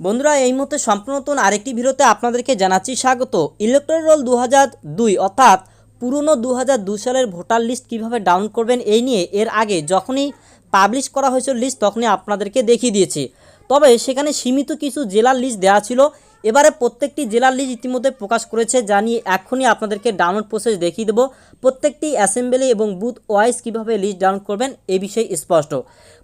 বন্ধুরা, এই মুহূর্তে সম্পূর্ণ নতুন আরেকটি ভিডিওতে আপনাদেরকে জানাচ্ছি স্বাগত। ইলেকট্রাল রোল দু দুই, অর্থাৎ পুরনো দু সালের ভোটার লিস্ট কীভাবে ডাউন করবেন এই নিয়ে এর আগে যখনই পাবলিশ করা হয়েছিল লিস্ট তখনই আপনাদেরকে দেখিয়ে দিয়েছি। তবে সেখানে সীমিত কিছু জেলার লিস্ট দেওয়া ছিল। এবারে প্রত্যেকটি জেলার লিস্ট ইতিমধ্যে প্রকাশ করেছে, যা নিয়ে এখনই আপনাদেরকে ডাউনলোড প্রসেস দেখিয়ে দেবো। প্রত্যেকটি অ্যাসেম্বলি এবং বুথ ওয়াইজ কীভাবে লিস্ট ডাউনলোড করবেন, এ বিষয়ে স্পষ্ট।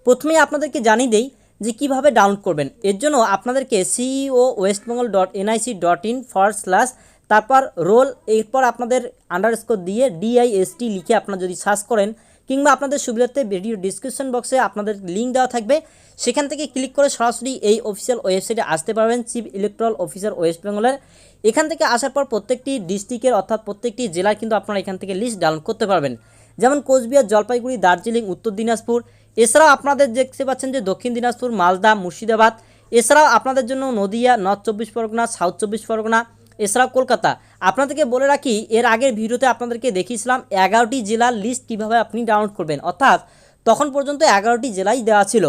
প্রথমেই আপনাদেরকে জানিয়ে দেই যে কীভাবে ডাউনলোড করবেন। এর জন্য আপনাদেরকে CEO West Bengal dot NIC dot in for slash তারপর রোল এরপর আপনাদের আন্ডারস্কোর দিয়ে ডিআইএসটি লিখে আপনারা যদি সার্চ করেন, কিংবা আপনাদের সুবিধার্থে ভিডিও ডিসক্রিপশন বক্সে আপনাদের লিঙ্ক দেওয়া থাকবে। সেখান থেকে ক্লিক করে সরাসরি এই অফিসিয়াল ওয়েবসাইটে আসতে পারবেন চিফ ইলেকট্রাল অফিসার ওয়েস্ট বেঙ্গলের এখান থেকে আসার পর প্রত্যেকটি ডিস্ট্রিক্টের অর্থাৎ প্রত্যেকটি জেলার কিন্তু আপনারা এখান থেকে লিস্ট ডাউনলোড করতে পারবেন। যেমন কোচবিহার, জলপাইগুড়ি, দার্জিলিং, উত্তর দিনাজপুর এছাড়াও আপনাদের দেখতে পাচ্ছেন যে দক্ষিণ দিনাজপুর, মালদা, মুর্শিদাবাদ, এছাড়াও আপনাদের জন্য নদিয়া, নর্থ চব্বিশ পরগনা, সাউথ চব্বিশ পরগনা, এছাড়াও কলকাতা। আপনাদেরকে বলে রাখি, এর আগের ভিডিওতে আপনাদেরকে দেখিয়েছিলাম এগারোটি জেলার লিস্ট কীভাবে আপনি ডাউনলোড করবেন। অর্থাৎ তখন পর্যন্ত এগারোটি জেলাই দেওয়া ছিল।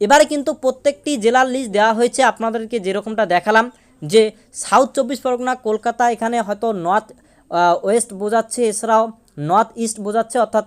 এবারে কিন্তু প্রত্যেকটি জেলার লিস্ট দেওয়া হয়েছে। আপনাদেরকে যেরকমটা দেখালাম যে সাউথ চব্বিশ পরগনা, কলকাতা এখানে হয়তো নর্থ ওয়েস্ট বোঝাচ্ছে, এছাড়াও নর্থ ইস্ট বোঝাচ্ছে, অর্থাৎ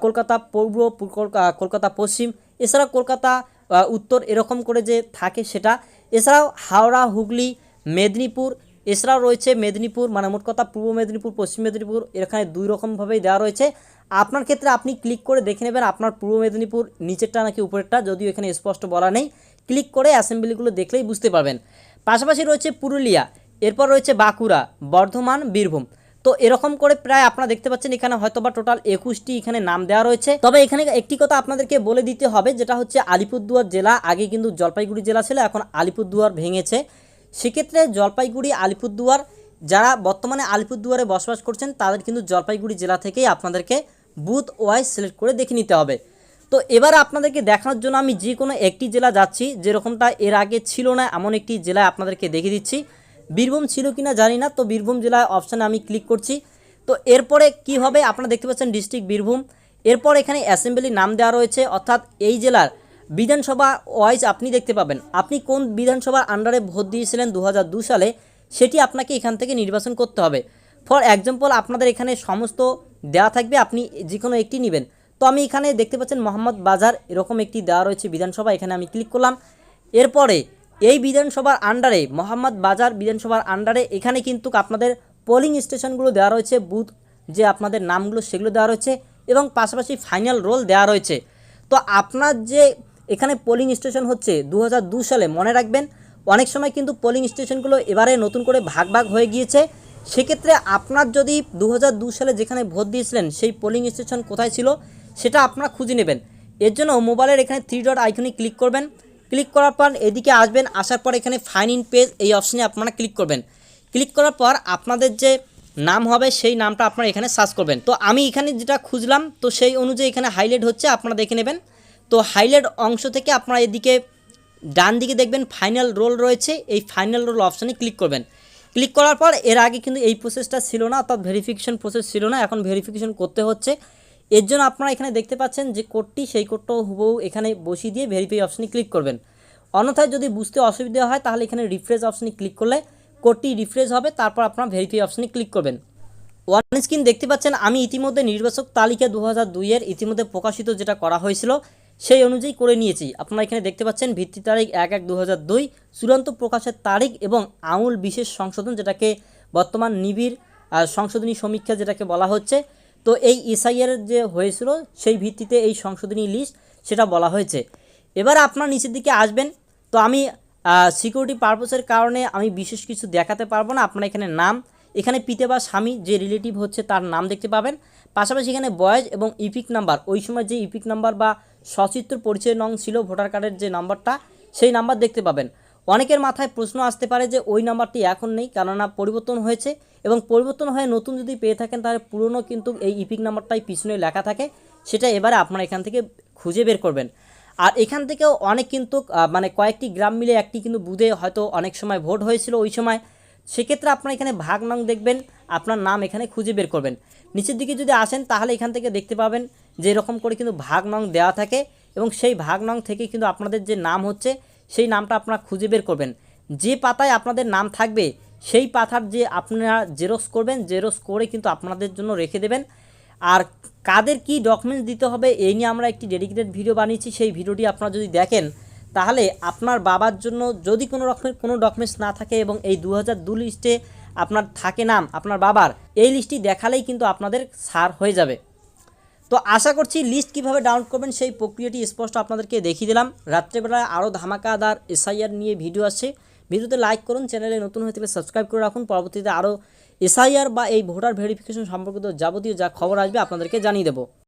কলকাতা পূর্ব, কলকা- কলকাতা পশ্চিম, এছাড়াও কলকাতা উত্তর এরকম করে যে থাকে সেটা। এছাড়াও হাওড়া, হুগলি, মেদিনীপুর, এছাড়াও রয়েছে মেদিনীপুর মানে মোট কথা পূর্ব মেদিনীপুর, পশ্চিম মেদিনীপুর, এখানে দুই রকমভাবেই দেওয়া রয়েছে। আপনার ক্ষেত্রে আপনি ক্লিক করে দেখে নেবেন আপনার পূর্ব মেদিনীপুর, নিচেরটা নাকি উপরেরটা, যদিও এখানে স্পষ্ট বলা নেই। ক্লিক করে অ্যাসেম্বলিগুলো দেখলেই বুঝতে পারবেন। পাশাপাশি রয়েছে পুরুলিয়া, এরপর রয়েছে বাঁকুড়া, বর্ধমান, বীরভূম। তো এরকম করে প্রায় আপনারা দেখতে পাচ্ছেন এখানে হয়তো বা টোটাল একুশটি এখানে নাম দেওয়া রয়েছে। তবে এখানে একটি কথা আপনাদেরকে বলে দিতে হবে, যেটা হচ্ছে আলিপুরদুয়ার জেলা, আগে কিন্তু জলপাইগুড়ি জেলা ছিল, এখন আলিপুরদুয়ার ভেঙেছে। সেক্ষেত্রে জলপাইগুড়ি, আলিপুরদুয়ার, যারা বর্তমানে আলিপুরদুয়ারে বসবাস করছেন, তাদের কিন্তু জলপাইগুড়ি জেলা থেকেই আপনাদেরকে বুথ ওয়াইজ সিলেক্ট করে দেখে নিতে হবে। তো এবার আপনাদেরকে দেখানোর জন্য আমি যে কোনো একটি জেলা যাচ্ছি, যেরকমটা এর আগে ছিল না, এমন একটি জেলায় আপনাদেরকে দেখিয়ে দিচ্ছি। বীরভূম ছিল কিনা জানি না, তো বীরভূম জেলায় অপশানে আমি ক্লিক করছি। তো এরপরে কি হবে আপনারা দেখতে পাচ্ছেন ডিস্ট্রিক্ট বীরভূম। এরপর এখানে অ্যাসেম্বলি নাম দেওয়া রয়েছে, অর্থাৎ এই জেলার বিধানসভা ওয়াইজ আপনি দেখতে পাবেন। আপনি কোন বিধানসভার আন্ডারে ভোট দিয়েছিলেন দু সালে, সেটি আপনাকে এখান থেকে নির্বাচন করতে হবে। ফর এক্সাম্পল আপনাদের এখানে সমস্ত দেওয়া থাকবে, আপনি যে কোনো একটি নেবেন। তো আমি এখানে দেখতে পাচ্ছেন মোহাম্মদ বাজার, এরকম একটি দেওয়া রয়েছে বিধানসভা, এখানে আমি ক্লিক করলাম। এরপরে এই বিধানসভার আন্ডারে মোহাম্মদ বাজার বিধানসভার আন্ডারে এখানে কিন্তু আপনাদের পোলিং স্টেশনগুলো দেওয়া রয়েছে বুথ যে আপনাদের নামগুলো সেগুলো দেওয়া রয়েছে এবং পাশাপাশি ফাইনাল রোল দেওয়া রয়েছে। তো আপনার যে এখানে পোলিং স্টেশন হচ্ছে, দু সালে মনে রাখবেন, অনেক সময় কিন্তু পোলিং স্টেশনগুলো এবারে নতুন করে ভাগ ভাগ হয়ে গিয়েছে। সেক্ষেত্রে আপনার যদি দু সালে যেখানে ভোট দিয়েছিলেন, সেই পোলিং স্টেশন কোথায় ছিল, সেটা আপনারা খুঁজে নেবেন। এর জন্য মোবাইলের এখানে থ্রি ডট আইকনে ক্লিক করবেন। ক্লিক করার পর এদিকে আসবেন, আসার পর এখানে ফাইন ইন পেজ এই অপশানে আপনারা ক্লিক করবেন। ক্লিক করার পর আপনাদের যে নাম হবে সেই নামটা আপনারা এখানে সার্চ করবেন। তো আমি এখানে যেটা খুঁজলাম, তো সেই অনুযায়ী এখানে হাইলাইট হচ্ছে, আপনারা দেখে নেবেন। তো হাইলাইট অংশ থেকে আপনারা এদিকে ডান দিকে দেখবেন ফাইনাল রোল রয়েছে, এই ফাইনাল রোল অপশানে ক্লিক করবেন। ক্লিক করার পর এর আগে কিন্তু এই প্রসেসটা ছিল না, অর্থাৎ ভেরিফিকেশন প্রসেস ছিল না, এখন ভেরিফিকেশন করতে হচ্ছে। এর জন্য আপনারা এখানে দেখতে পাচ্ছেন যে কোডটি, সেই কোডটাও হুবহু এখানে বসিয়ে দিয়ে ভেরিফাই অপশানে ক্লিক করবেন। অন্যথায় যদি বুঝতে অসুবিধা হয়, তাহলে এখানে রিফ্রেশ অপশানে ক্লিক করলে কোডটি রিফ্রেশ হবে, তারপর আপনারা ভেরিফাই অপশানে ক্লিক করবেন। ওয়ান স্ক্রিন দেখতে পাচ্ছেন, আমি ইতিমধ্যে নির্বাচক তালিকা দু হাজার দুইয়ের ইতিমধ্যে প্রকাশিত যেটা করা হয়েছিল, সেই অনুযায়ী করে নিয়েছি। আপনারা এখানে দেখতে পাচ্ছেন, ভিত্তি তারিখ এক এক দু হাজার দুই, চূড়ান্ত প্রকাশের তারিখ এবং আমূল বিশেষ সংশোধন যেটাকে বর্তমান নিবিড় সংশোধনী সমীক্ষা যেটাকে বলা হচ্ছে তো এই এসআইয়ের যে হয়েছিল, সেই ভিত্তিতে এই সংশোধনী লিস্ট সেটা বলা হয়েছে। এবার আপনার নিচের দিকে আসবেন। তো আমি সিকিউরিটি পারপোসের কারণে আমি বিশেষ কিছু দেখাতে পারব না, আপনার এখানে নাম। এখানে পিতে বা স্বামী, যে রিলেটিভ হচ্ছে তার নাম দেখতে পাবেন। পাশাপাশি এখানে বয়স এবং ইপিক নাম্বার ওই সময় যে ইপিক নাম্বার বা সচিত্র পরিচয় নং ছিল ভোটার কার্ডের যে নাম্বারটা সেই নাম্বার দেখতে পাবেন। অনেকের মাথায় প্রশ্ন আসতে পারে যে ওই নাম্বারটি এখন নেই, কেননা পরিবর্তন হয়েছে। এবং পরিবর্তন হয়ে নতুন যদি পেয়ে থাকেন, তাহলে পুরনো কিন্তু এই ইপিক নাম্বারটাই পিছনে লেখা থাকে। সেটা এবারে আপনারা এখান থেকে খুঁজে বের করবেন। আর এখান থেকেও অনেক কিন্তু মানে কয়েকটি গ্রাম মিলে একটি কিন্তু বুধে হয়তো অনেক সময় ভোট হয়েছিল ওই সময়। সেক্ষেত্রে আপনারা এখানে ভাগ নং দেখবেন, আপনার নাম এখানে খুঁজে বের করবেন। নিচের দিকে যদি আসেন, তাহলে এখান থেকে দেখতে পাবেন যে এরকম করে কিন্তু ভাগ নং দেওয়া থাকে এবং সেই ভাগ নং থেকে কিন্তু আপনাদের যে নাম হচ্ছে, সেই নামটা আপনারা খুঁজে বের করবেন। যে পাতায় আপনাদের নাম থাকবে সেই পাথার যে আপনারা জেরক্স করবেন, জেরক্স করে কিন্তু আপনাদের জন্য রেখে দেবেন। আর কাদের কি ডকুমেন্টস দিতে হবে, এই নিয়ে আমরা একটি ডেডিকেটেড ভিডিও বানিয়েছি। সেই ভিডিওটি আপনারা যদি দেখেন, তাহলে আপনার বাবার জন্য যদি কোনো রকমের কোনো ডকুমেন্টস না থাকে এবং এই দু হাজার দু লিস্টে আপনার থাকে নাম, আপনার বাবার, এই লিস্টটি দেখালেই কিন্তু আপনাদের সার হয়ে যাবে। তো আশা করছি লিস্ট কীভাবে ডাউনলোড করবেন, সেই প্রক্রিয়াটি স্পষ্ট আপনাদেরকে দেখিয়ে দিলাম। রাত্রেবেলায় আরও ধামাকাদার এসআইআর নিয়ে ভিডিও আসছে। ভিডিওতে লাইক করুন চ্যানেলে নতুন হয়ে থাকলে সাবস্ক্রাইব করে রাখুন। পরবর্তীতে আরও এসআইআর বা এই ভোটার ভেরিফিকেশন সম্পর্কিত যাবতীয় যা খবর আসবে আপনাদেরকে জানিয়ে দেবো।